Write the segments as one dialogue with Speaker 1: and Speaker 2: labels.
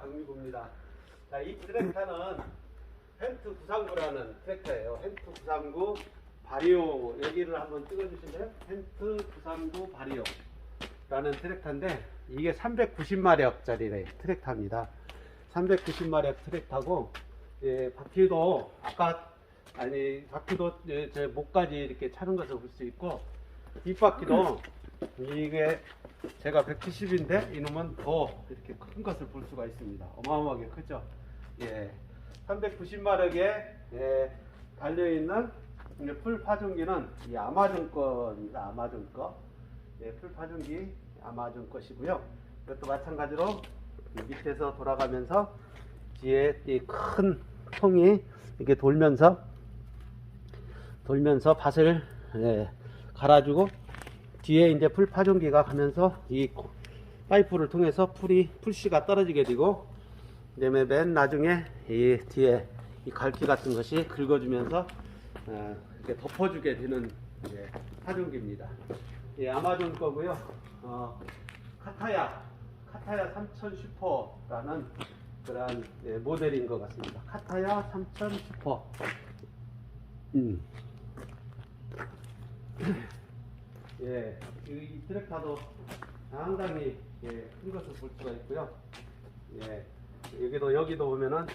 Speaker 1: 강미구입니다. 자, 이 트랙터는 헨트 939라는 트랙터예요. 헨트 939 바리오 여기를 한번 찍어주실래요? 헨트 939 바리오라는 트랙터인데 이게 390마력짜리 트랙터입니다. 390마력 트랙터고 예, 바퀴도 아까 아니 바퀴도 예, 제 목까지 이렇게 차는 것을 볼 수 있고 뒷바퀴도 이게 제가 170인데 이놈은 더 이렇게 큰 것을 볼 수가 있습니다. 어마어마하게 크죠. 예, 390마력에 예, 달려 있는 풀 파종기는 이 아마존 거입니다. 아마존 거. 예, 풀 파종기 아마존 것이고요. 이것도 마찬가지로 이 밑에서 돌아가면서 뒤에 이큰 통이 이렇게 돌면서 돌면서 밭을 예, 갈아주고 뒤에 이제 풀 파종기가 가면서 이 코- 파이프를 통해서 풀이 풀씨가 떨어지게 되고 그다음에 맨 나중에 이 뒤에 이 갈기 같은 것이 긁어주면서 어, 이렇게 덮어주게 되는 예, 파종기입니다. 예, 아마존 거고요. 어, 카타야 카타야 3000 슈퍼라는 그런 예, 모델인 것 같습니다. 카타야 3000 슈퍼. 음. 예, 이, 이 트랙터도 상당히 예, 큰 것을 볼 수가 있고요. 예, 여기도 여기도 보면은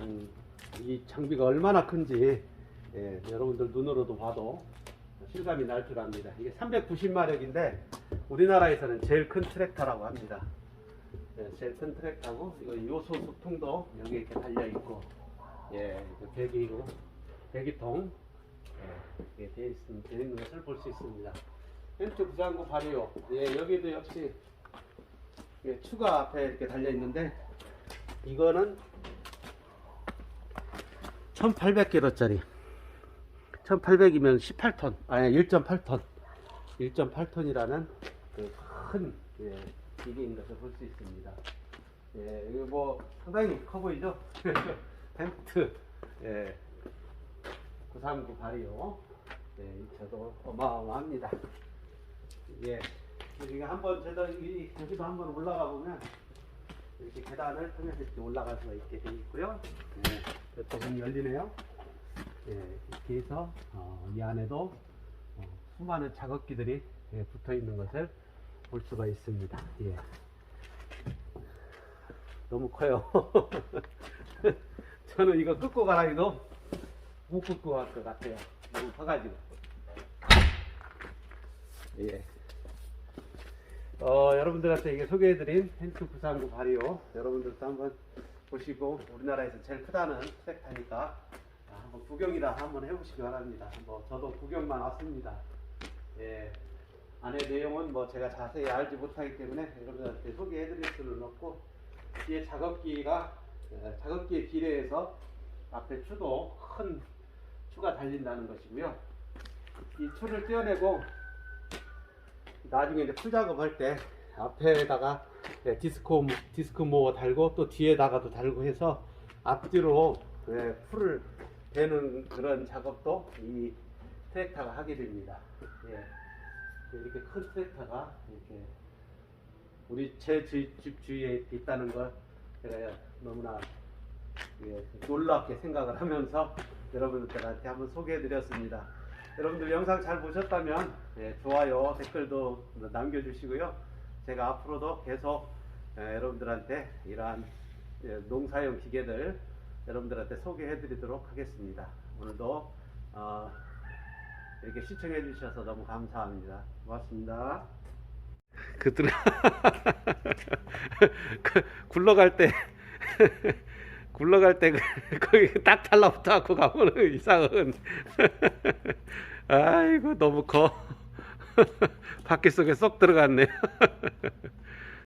Speaker 1: 음, 이 장비가 얼마나 큰지 예, 여러분들 눈으로도 봐도 실감이 날 줄 압니다. 이게 390마력인데 우리나라에서는 제일 큰 트랙터라고 합니다. 예, 제일 큰 트랙터고 이거 요소 소통도 여기 이렇게 달려 있고 예, 배기고 배기통 예, 되어 있는 것을 볼 수 있습니다. 펜트 부장구 발효 예, 여기도 역시 예, 추가 앞에 이렇게 달려 있는데 이거는 1800kg짜리 1800이면 18톤 아니 1.8톤 1.8톤이라는 그큰 예, 기계인 것을 볼 수 있습니다. 예, 이거 뭐 상당히 커 보이죠? 펜트 예, 939 바리오 예, 이 차도 어마어마합니다. 예, 여기가 한번 제가 이 여기도 한번 올라가 보면 이렇게 계단을 통해서 이렇게 올라갈 수가 있게 되어 있고요. 예, 또 문이 열리네요. 예, 이렇게 해서 어, 이 안에도 어, 수많은 작업기들이 예, 붙어 있는 것을 볼 수가 있습니다. 예. 너무 커요. 저는 이거 끄고 가라기도 못 끄고 갈 것 같아요. 너무 커가지고. 예. 어, 여러분들한테 이게 소개해드린 헨트 939 바리오 여러분들도 한번 보시고 우리나라에서 제일 크다는 트랙터니까 아, 한번 구경이라 한번 해보시기 바랍니다. 뭐 저도 구경만 왔습니다. 예. 안에 내용은 뭐 제가 자세히 알지 못하기 때문에 여러분들한테 소개해드릴 수는 없고 뒤에 작업기가 예, 작업기에 비례해서 앞에 추도 큰 추가 달린다는 것이고요. 이 추를 떼어내고 나중에 이제 풀 작업할 때 앞에다가 예, 디스코 모- 디스크 모어 달고 또 뒤에다가도 달고 해서 앞뒤로 예, 풀을 대는 그런 작업도 이 트랙터가 하게 됩니다. 예. 이렇게 큰 트랙터가 이렇게 우리 제 집 주위에 있다는 걸 제가 너무나 예, 놀랍게 생각을 하면서 여러분들한테 한번 소개해드렸습니다. 여러분들 영상 잘 보셨다면 예, 좋아요, 댓글도 남겨주시고요. 제가 앞으로도 계속 예, 여러분들한테 이러한 예, 농사용 기계들 여러분들한테 소개해 드리도록 하겠습니다. 오늘도 어, 이렇게 시청해 주셔서 너무 감사합니다. 고맙습니다. 그들 그 굴러갈 때 굴러갈 때 그- 거기 딱 달라붙어 갖고 가면은 이상은. 아이고 너무 커. 바퀴 속에 쏙 들어갔네